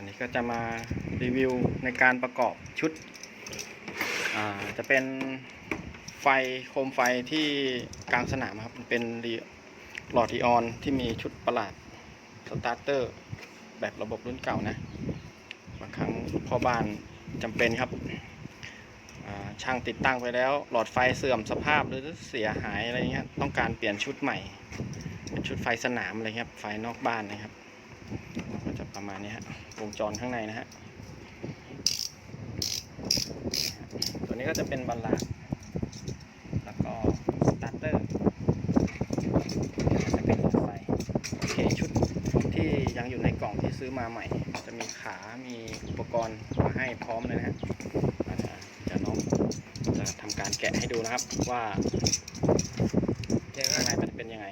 อันนี้ก็จะมารีวิวในการประกอบชุด จะเป็นไฟโคมไฟที่กลางสนามครับ มันเป็นหลอดอีออนที่มีชุดประหลาดสตาร์เตอร์แบบระบบรุ่นเก่านะ บางครั้งพ่อบ้านจำเป็นครับช่างติดตั้งไปแล้ว หลอดไฟเสื่อมสภาพหรือเสียหายอะไรเงี้ยต้องการเปลี่ยนชุดใหม่เป็นชุดไฟสนามอะไรเงี้ยครับไฟนอกบ้านนะครับ ประมาณนี้ฮะวงจรข้างในนะฮะตัวนี้ก็จะเป็นบัลลาดแล้วก็สตาร์เตอร์จะเป็นรถไฟโอเคชุดที่ยังอยู่ในกล่องที่ซื้อมาใหม่ จะมีขา มีอุปกรณ์มาให้พร้อมเลยนะฮะจะน้องจะทำการแกะให้ดูนะครับว่าข้างในมันเป็นยังไง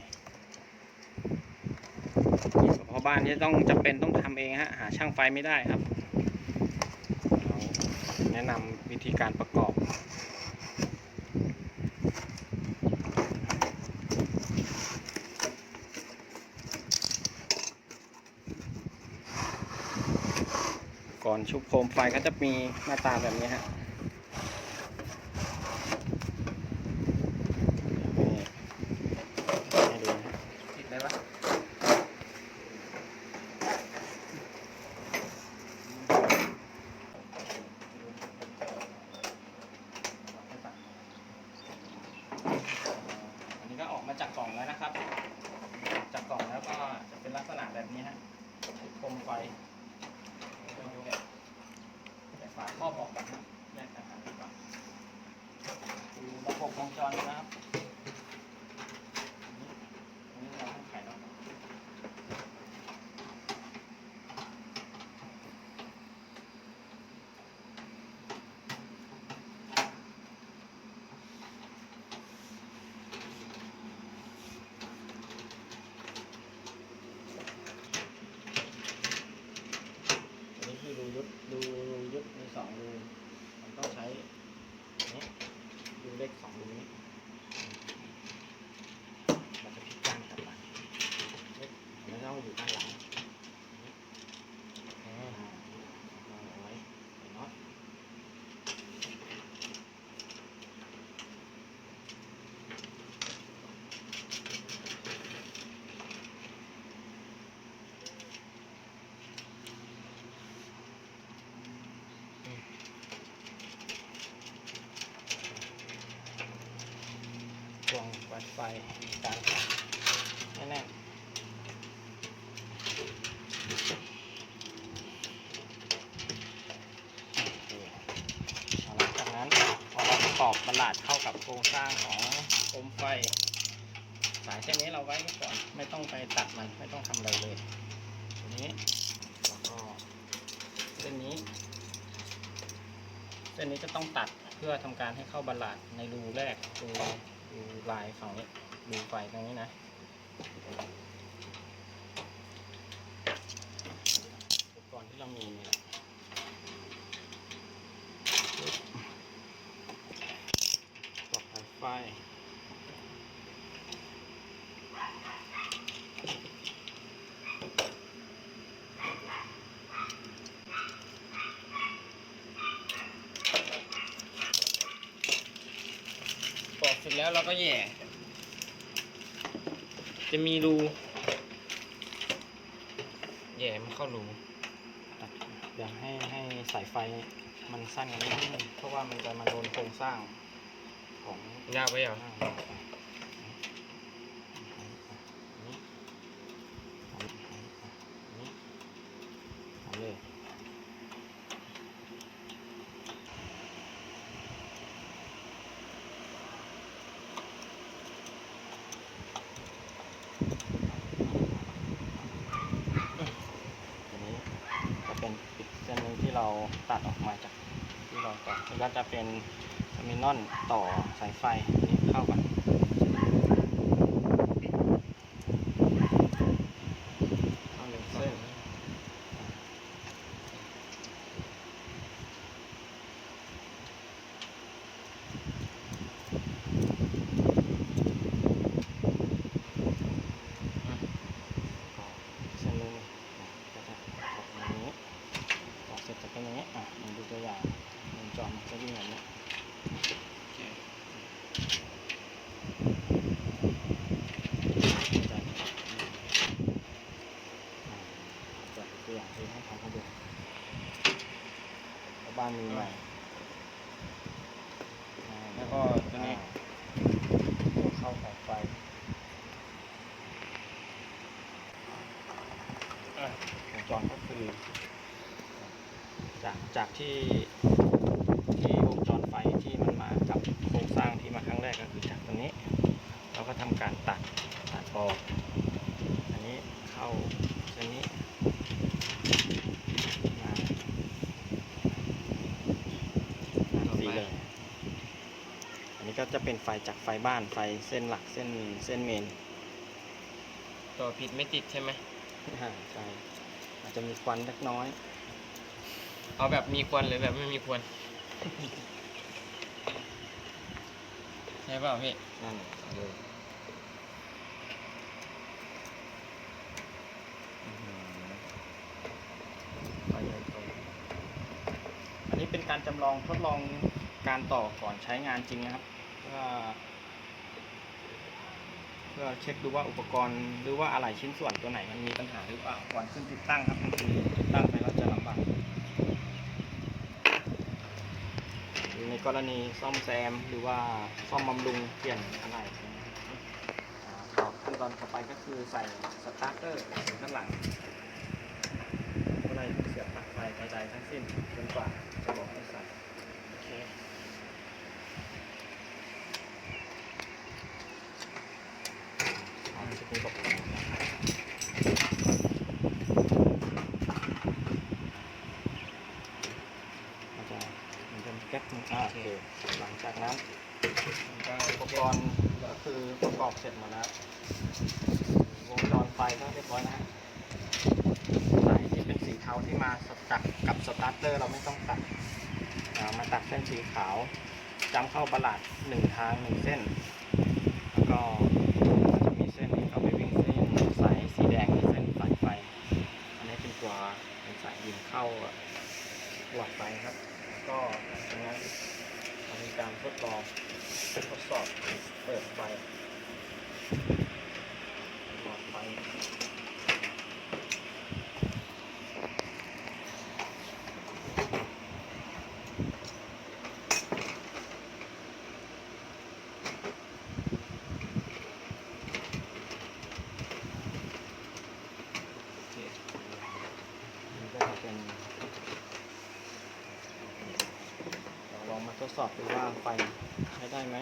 เพ ราะบ้านนี้ต้องจำเป็นต้องทำเองฮะหาช่างไฟไม่ได้ครับ แนะนำวิธีการประกอบก่อนชุบโคมไฟก็จะมีหน้าตาแบบนี้ฮะนี่ให้ดูนะฮะ ติดไหมวะ อันนี้ก็ออกมา จากกล่องแล้วนะครับ จากกล่องแล้วก็จะเป็นลักษณะแบบนี้ฮะคมไฟแกะแกะฝาครอบออกก่อนนะแยกต่างหากดีกว่าดูระบบวงจรนะครับอันนี้เราต้องไขแล้วก่อนอันนี้คือรูยุดรูรูยุดมีสองรูมันต้องใช้อันนี้ รูเล็กสองรูนี้มันจะพลิกด้านกลับมาเล็กแล้วต้องอยู่ด้านหลังอ่าเอาไว้ใส่น็อต กล่องวัด ไฟการขันแน่นๆเอาหลังจากนั้นพอเราประกอบประหลาดเข้ากับโครงสร้างของโคมไฟ สายเส้นนี้เราไว้ก่อนไม่ต้องไปตัดมันไม่ต้องทำอะไรเลยทีนี้แล้วก็เส้นนี้ เส้นนี้จะต้องตัดเพื่อทำการให้เข้าบัลลาดในรูแรกรู ดูลายฝั่งนี้ดูไฟตรงนี้นะอุปกรณ์ที่เรามีนี่แหละปลอกสายไฟปลอกเสร็จ แล้วเราก็แหย่ จะมีรูแหย่มันเข้ารูตัดเดี๋ยวให้ให้สายไฟมันสั้นกันนิดนึงเพราะว่ามันจะมาโดนโครงสร้างของยากไปเหรอ อ่านี่นี่ทำเลยอันนี้ก็เป็นอีกเส้นหนึ่งที่เราตั ดออกมาจากที่เราต่อแล้วก็จะเป็นเทอร์มินอลต่อสายไฟนนี้เข้ากันเข้าหนึ่งเส้นก็เส้นหนึงก็จะออกอย่างนี้ เป็นอย่างนี้อะมาดูตัวอย่างวงจรจะวิ่งแบบนี้ โอเค จะอ่า จะตัวอย่างที่ให้ทำให้ดูแล้วบ้านมีใหม่อ่าแล้วก็ตัวนี้อ่าตัวเข้าออกไฟอะวงจรก็คือจากจากที่ที่วงจรไฟที่มันมากับโครงสร้างที่มาครั้งแรกก็คือจากตัวนี้ เราก็ทำการตัดตัดออก อันนี้เข้าเส้นนี้มามาสีเลย อันนี้ก็จะเป็นไฟจากไฟบ้านไฟเส้นหลักเส้นเส้นเมนต่อผิดไม่ติดใช่ไหมอ่าใช่อาจจะมีควันเล็กน้อย เอาแบบมีควันหรือแบบไม่มีควันใช่เปล่าพี่นั่นเอาเลยอื้อหือไปเลยตรงอันนี้เป็นการจำลองทดลองการต่อก่อนใช้งานจริงนะครับ เพื่อเพื่อเช็คดูว่าอุปกรณ์หรือว่าอะไรชิ้นส่วนตัวไหนมันมีปัญหาหรือเปล่าก่อนขึ้นติดตั้งครับบางทีติดตั้งไปแล้วจะลำบากในกรณีซ่อมแซมหรือว่าซ่อมบำรุงเปลี่ยนอะไรต่อขั้นตอนต่อไปก็คือใส่สตาร์เตอร์ด้านหลังก็ได้เสียบปลั๊กไฟใดๆทั้งสิ้นจนกว่าจะบอกให้ใส่โอเค อ่าชุดนี้ตกแต่งนะครับมันจะมันจะแก๊กมันอ่าโอเค หลังจากนั้น ก็ อุปกรณ์ก็คือ ประกอบเสร็จหมดแล้ววงจรไฟก็เรียบร้อยนะฮะสายที่เป็นสีเทาที่มาสตัดกับสตาร์เตอร์เราไม่ต้องตัดมาตัดเส้นสีขาวจำเข้าประหลาดหนึ่งทางหนึ่งเส้น แล้วก็จะมีเส้นที่เขาไปวิ่งเส้นสายสีแดงคือเส้นสายไฟ อันนี้เป็นตัวเป็นสายยิงเข้าหลอดไฟครับ ก็หลังนั้นมีการทดลองทดสอบเปิดไฟ ทดสอบดูว่าไฟใช้ได้ไหม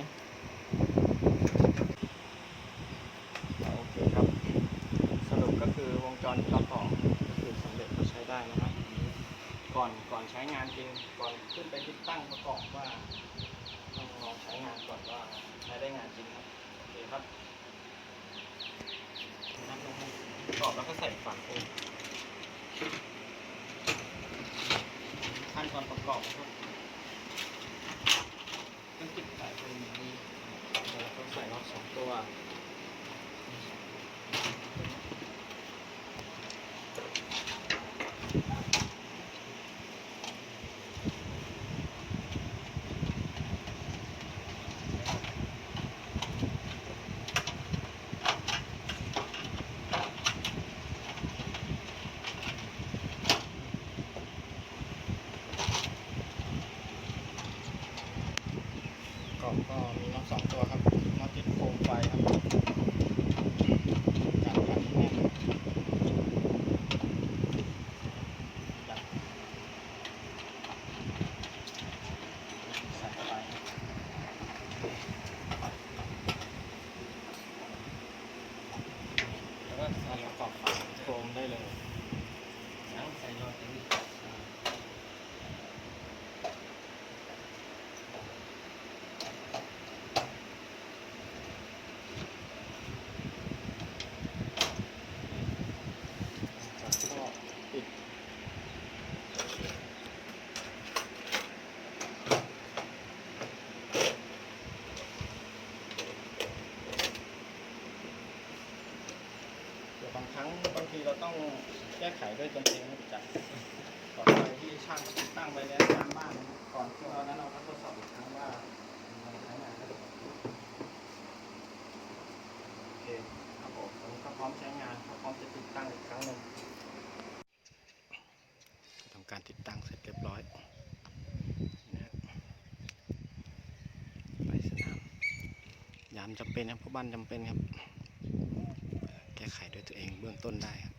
โอเคครับ สรุปก็คือวงจรที่เราต่อก็คือสำเร็จก็ใช้ได้นะครับ ก่อนก่อนใช้งานจริงก่อนขึ้นไปติดตั้งประกอบว่าต้องลองใช้งานก่อนว่าใช้ได้งานจริงครับโอเคครับนับลงให้ประกอบแล้วก็ใส่ฝาโฟมขั้นตอนประกอบนะครับต้องติดสายเป็นอย่างนี้เราต้องใส่น็อตสองตัว กล่องก็มีน็อตสองตัวครับน็อตติดโคมไฟครับการพันแน่นจับใส่ไปแล้วก็ใส่ประกอบฝาโครมได้เลย ทั้งใส่หลอดอันนี้ แล้วก็ติดเดี๋ยวบางครั้งบางทีเราต้อง แก้ไขด้วยตนเองนะครับจากต่อไปที่ช่างเขาติดงไปแล้วตามบ้านนะครับก่อนตอนนั้นเราก็ทดสอบอีกครั้งว่ามันใช้งานได้โอเคครับผมตอนนี้ก็พร้อมใช้งานครับพร้อมจะติดตั้งอีกครั้งหนึ่งทำการติดตั้งเสร็จเรียบร้อยไปสนามยามจำเป็นครับเพราะบ้านจำเป็นครับ แก้ไขด้วยตัวเองเบื้องต้นได้ครับ